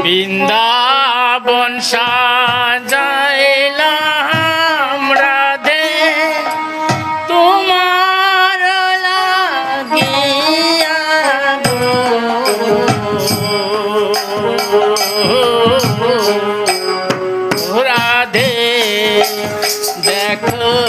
বৃন্দাবন সাজাইলাম রাধে তোমার লাগিয়া রাধে দেখো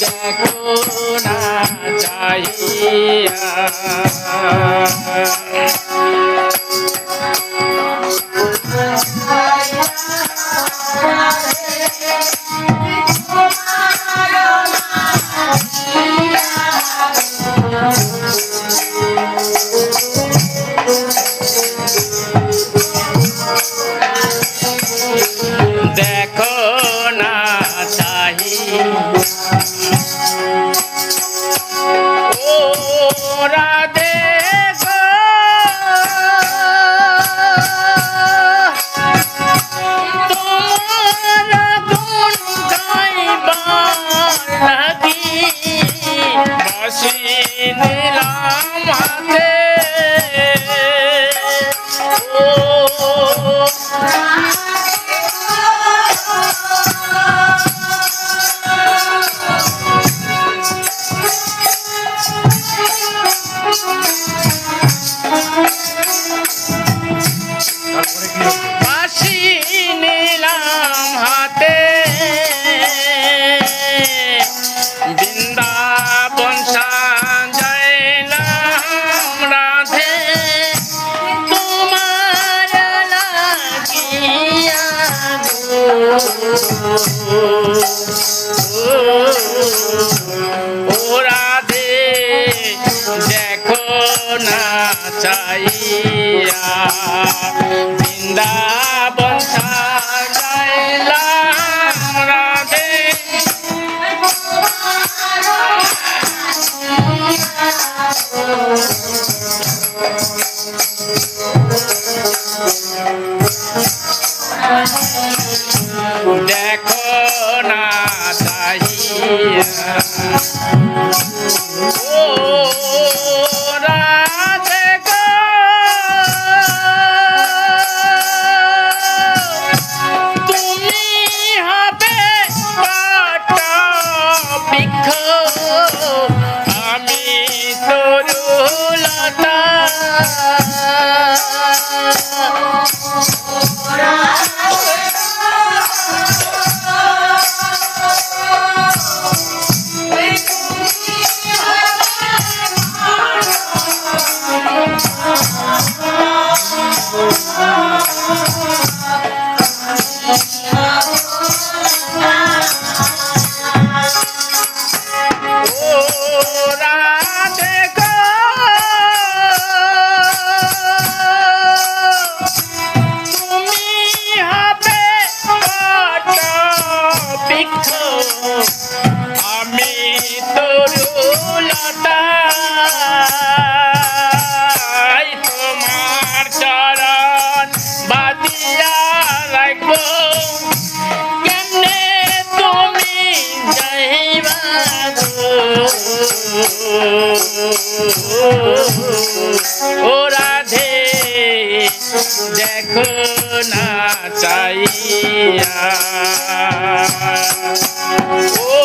দেখো না চাহিয়া। সাইয়া বৃন্দাবন সাজাইলাম রাধে। দেখো না সাইয়া বৃক্ষ আমি তরুলতা ও রাধে দেখো না চাইয়া। ও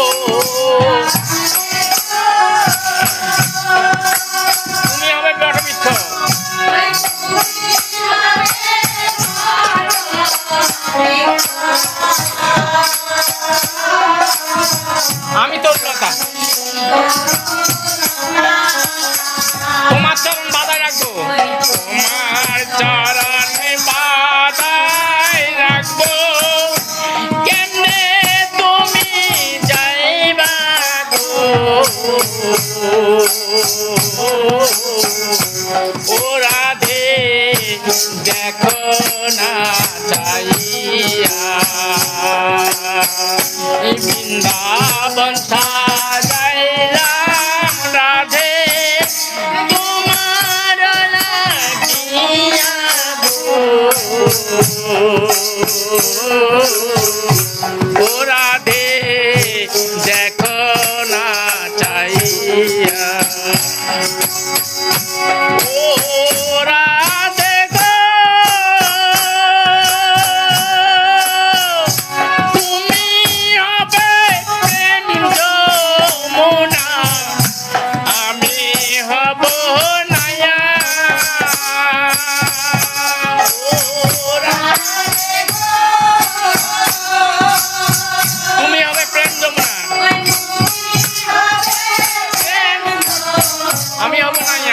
তুমি হবে আমি তোর কথা তোমার চরণ বাধায় রাখব। তোমার চরণে বাধায় রাখব। কেমনে তুমি যাইবা গো? ও রাধে, দেখো না। oh, oh, oh.